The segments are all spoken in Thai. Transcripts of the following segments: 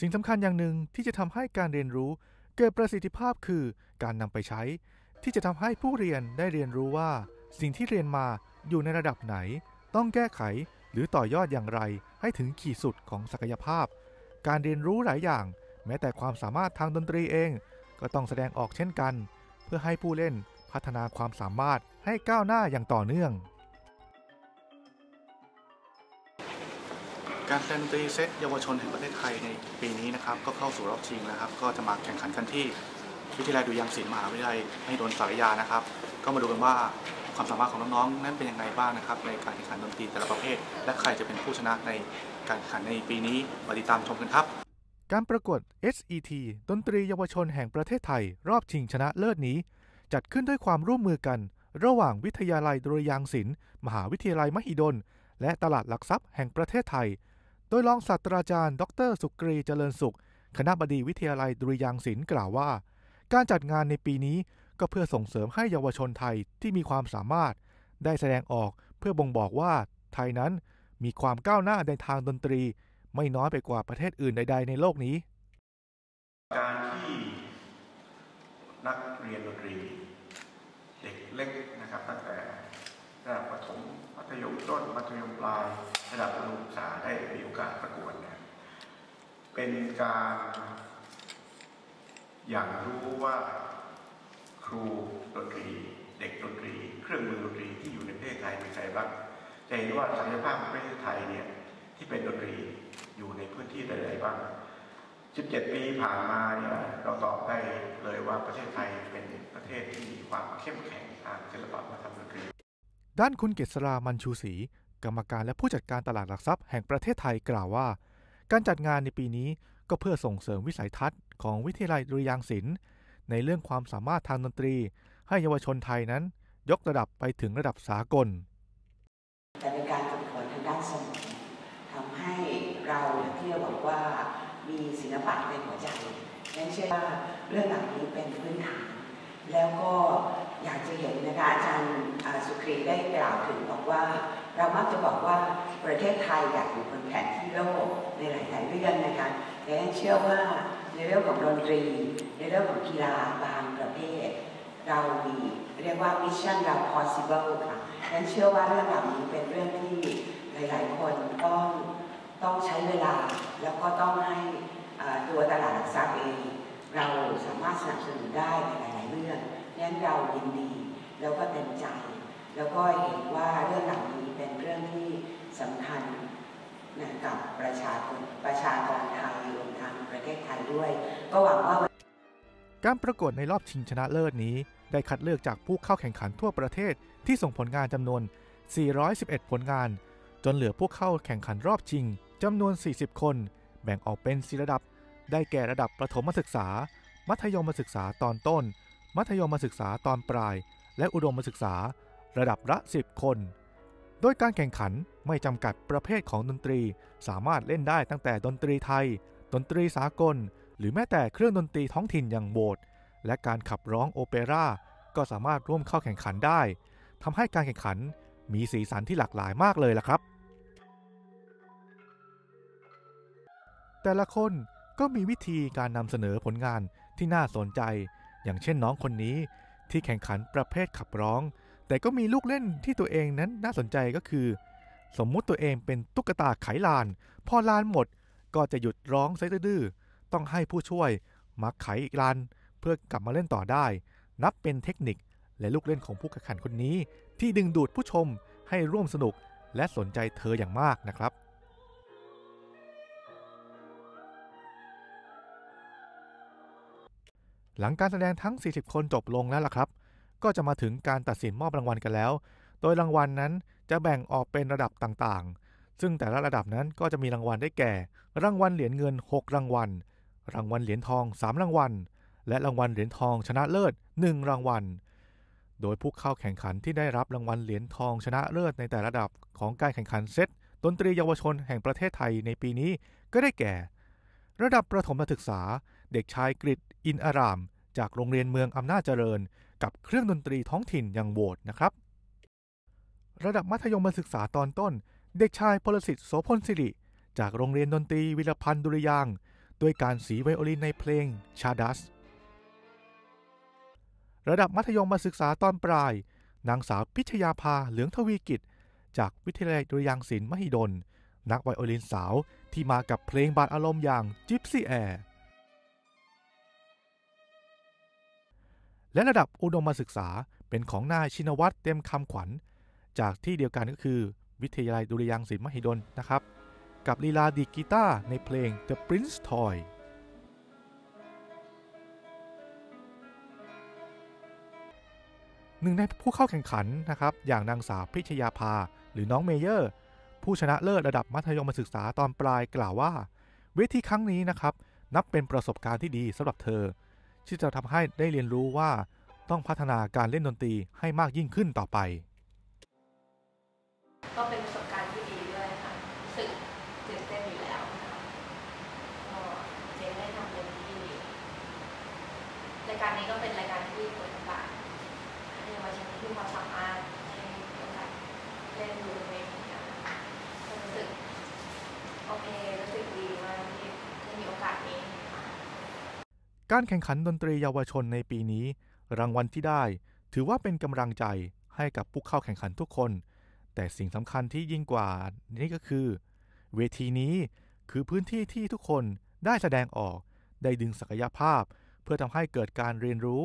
สิ่งสำคัญอย่างหนึ่งที่จะทำให้การเรียนรู้ เกิดประสิทธิภาพคือการนำไปใช้ ที่จะทำให้ผู้เรียนได้เรียนรู้ว่า สิ่งที่เรียนมาอยู่ในระดับไหน ต้องแก้ไข หรือต่อยอดอย่างไร ให้ถึงขีดสุดของศักยภาพ การเรียนรู้หลายอย่าง แม้แต่ความสามารถทางดนตรีเอง ก็ต้องแสดงออกเช่นกัน เพื่อให้ผู้เล่นพัฒนาความสามารถให้ก้าวหน้าอย่างต่อเนื่อง การแสดงดนตรีเซตเยาวชนแห่งประเทศไทยในปีนี้นะครับก็เข้าสู่รอบชิงแล้วครับก็จะมาแข่งขันกันที่วิทยาลัยดุริยางค์ศิลป์มหาวิทยาลัยมหิดลสารยานะครับ ก็มาดูกันว่าความสามารถของน้องๆ นั้นเป็นยังไงบ้างนะครับในการแข่งขันดนตรีแต่ละประเภท และใครจะเป็นผู้ชนะในการแข่งขันในปีนี้มาติดตามชมกันครับ การประกวด SET ดนตรีเยาวชนแห่งประเทศไทย รอบชิงชนะเลิศนี้ จัดขึ้นด้วยความร่วมมือกัน ระหว่างวิทยาลัยดุริยางค์ศิลป์มหาวิทยาลัยมหิดล และตลาดหลักทรัพย์แห่งประเทศไทย โดยรองศาสตราจารย์ ดร สุกรีเจริญสุข คณะบดีวิทยาลัยดุริยางศิลป์กล่าวว่า การจัดงานในปีนี้ก็เพื่อส่งเสริมให้เยาวชนไทยที่มีความสามารถ ได้แสดงออกเพื่อบ่งบอกว่า ไทยนั้นมีความก้าวหน้าในทางดนตรี ไม่น้อยไปกว่าประเทศอื่นใด ๆ ในโลกนี้ การที่นักเรียนดนตรี เด็กเล็กนะครับตั้งแต่ ระดับประถมมัธยมต้นมัธยมปลายระดับประถมศึกษาได้มีโอกาสประกวดเนี่ยเป็นการอย่างรู้ว่าครูดนตรี เด็กดนตรี เครื่องมือดนตรีที่อยู่ในประเทศไทยมีใครบ้างจะเห็นว่าศักยภาพของประเทศไทยเนี่ยที่เป็นดนตรีอยู่ในพื้นที่ใดๆบ้าง 17 ปีผ่านมาเนี่ยเราตอบได้เลยว่าประเทศไทยเป็นประเทศที่มีความเข้มแข็งทางศิลปะวัฒนธรรมดนตรี ด้านคุณเกษรามันชูศรีกรรมการและผู้จัดการตลาดหลักทรัพย์แห่งประเทศไทยกล่าวว่า การจัดงานในปีนี้ก็เพื่อส่งเสริมวิสัยทัศน์ของวิทยาลัยดุริยางศิลป์ในเรื่องความสามารถทางดนตรี ให้เยาวชนไทยนั้น ยกระดับไปถึงระดับสากล แต่เป็นการฝึกฝนทางด้านสมองทำให้เราอย่างที่เราบอกว่ามีศิลปะในหัวใจนั้นเชื่อว่าเรื่องเหล่านี้เป็นพื้นฐาน แล้วก็ อยากจะเห็นนะคะอาจารย์สุครีได้กล่าวถึงบอกว่า เรามักจะบอกว่าประเทศไทยอยากอยู่บนแผนที่โลกในหลาย ๆ เรื่องนะคะแต่เชื่อว่าในเรื่องของดนตรี ในเรื่องของกีฬาบางประเภท เรามีเรียกว่ามิชชั่นเรา possible ค่ะฉันเชื่อว่าเรื่องเหล่านี้เป็นเรื่องที่หลาย ๆ คนต้องต้องใช้เวลาแล้วก็ต้องให้ตัวตลาดหลักทรัพย์เอง เราสามารถสนับสนุนได้ในหลาย ๆ เรื่อง นั้นเรายินดีแล้วก็เต็มใจ แล้วก็เห็นว่าเรื่องเหล่านี้เป็นเรื่องที่สำคัญนะกับประชาชนประชากรไทยรวมทั้งประเทศไทยด้วย ก็หวังว่า การประกวดในรอบชิงชนะเลิศนี้ ได้คัดเลือกจากผู้เข้าแข่งขันทั่วประเทศที่ส่งผลงานจำนวน 411 ผลงาน จนเหลือผู้เข้าแข่งขันรอบชิงจำนวน 40 คน แบ่งออกเป็น4ระดับ ได้แก่ระดับประถมศึกษา มัธยมศึกษาตอนต้น มัธยมศึกษาตอนปลาย และอุดมศึกษาระดับละ10 คน โดยการแข่งขันไม่จำกัดประเภทของดนตรี สามารถเล่นได้ตั้งแต่ดนตรีไทย ดนตรีสากล หรือแม้แต่เครื่องดนตรีท้องถิ่นอย่างโบสถ์และการขับร้องโอเปร่าก็สามารถร่วมเข้าแข่งขันได้ทำให้การแข่งขันมีสีสันที่หลากหลายมากเลยล่ะครับ แต่ละคนก็มีวิธีการนำเสนอผลงานที่น่าสนใจ อย่างเช่นน้องคนนี้ที่แข่งขันประเภทขับร้อง แต่ก็มีลูกเล่นที่ตัวเองนั้นน่าสนใจก็คือ สมมุติตัวเองเป็นตุ๊กตาไขลาน พอลานหมดก็จะหยุดร้องไซดื้อต้องให้ผู้ช่วยมาไขอีกลานเพื่อกลับมาเล่นต่อได้ นับเป็นเทคนิคและลูกเล่นของผู้แข่งขันคนนี้ ที่ดึงดูดผู้ชมให้ร่วมสนุกและสนใจเธออย่างมากนะครับ หลังการแสดงทั้ง 40 คนจบลงแล้วล่ะครับ ก็จะมาถึงการตัดสินมอบรางวัลกันแล้ว โดยรางวัลนั้นจะแบ่งออกเป็นระดับต่างๆ ซึ่งแต่ละระดับนั้นก็จะมีรางวัลได้แก่ รางวัลเหรียญเงิน 6 รางวัล รางวัลเหรียญทอง 3 รางวัล และรางวัลเหรียญทองชนะเลิศ 1 รางวัล โดยผู้เข้าแข่งขันที่ได้รับรางวัลเหรียญทองชนะเลิศในแต่ระดับของการแข่งขันเซตดนตรีเยาวชนแห่งประเทศไทยในปีนี้ก็ได้แก่ ระดับประถมศึกษา เด็กชายกฤษ อินอาราม จากโรงเรียนเมืองอำนาจเจริญ กับเครื่องดนตรีท้องถิ่นอย่างโบสถ์นะครับ ระดับมัธยมศึกษาตอนต้น เด็กชายพลสิทธิ์โสพลสิริ จากโรงเรียนดนตรีวิรพันธ์ดุริยางด้วยการสีไวโอลินในเพลงชาดัส ระดับมัธยมศึกษาตอนปลาย นางสาวพิชยาภาเหลืองทวีกิจ จากวิทยาลัยดุริยางศิลป์มหิดล นักไวโอลินสาวที่มากับเพลงบาดอารมณ์อย่างจิปซี่แอร์ และระดับอุดมศึกษาเป็นของนายชินวัตรเต็มคำขวัญ จากที่เดียวกันก็คือ วิทยาลัยดุริยางศิลป์มหิดลนะครับ กับลีลาดีกีตาร์ในเพลง The Prince Toy หนึ่งในผู้เข้าแข่งขันนะครับ อย่างนางสาวพิชยาภา หรือน้องเมเยอร์ ผู้ชนะเลิศระดับมัธยมศึกษาตอนปลายกล่าวว่า เวทีครั้งนี้นะครับ นับเป็นประสบการณ์ที่ดีสำหรับเธอ ที่จะทำให้ได้เรียนรู้ว่าต้องพัฒนาการเล่นดนตรีให้มากยิ่งขึ้นต่อไป ก็เป็นประสบการณ์ที่ดีด้วยค่ะรู้สึกตื่นเต้นอยู่แล้วนะคะก็เจนได้ทำเต็มที่รายการนี้ก็เป็นรายการที่เปิดโอกาสให้เยาวชนที่มีความสามารถให้โอกาสเล่นดูเวทีกันก็รู้สึกโอเครู้สึกดีมากที่ได้มีโอกาสนี้ค่ะ การแข่งขันดนตรีเยาวชนในปีนี้ รางวัลที่ได้ ถือว่าเป็นกำลังใจให้กับผู้เข้าแข่งขันทุกคน แต่สิ่งสำคัญที่ยิ่งกว่านี่ก็คือ เวทีนี้คือพื้นที่ที่ทุกคนได้แสดงออก ได้ดึงศักยภาพ เพื่อทำให้เกิดการเรียนรู้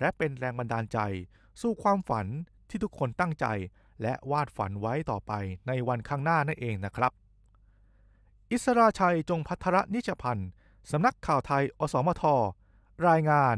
และเป็นแรงบันดาลใจ สู่ความฝันที่ทุกคนตั้งใจ และวาดฝันไว้ต่อไปในวันข้างหน้านั่นเองนะครับ อิสราชัยจงพัทรนิจพันธ์สำนักข่าวไทย อสมท รายงาน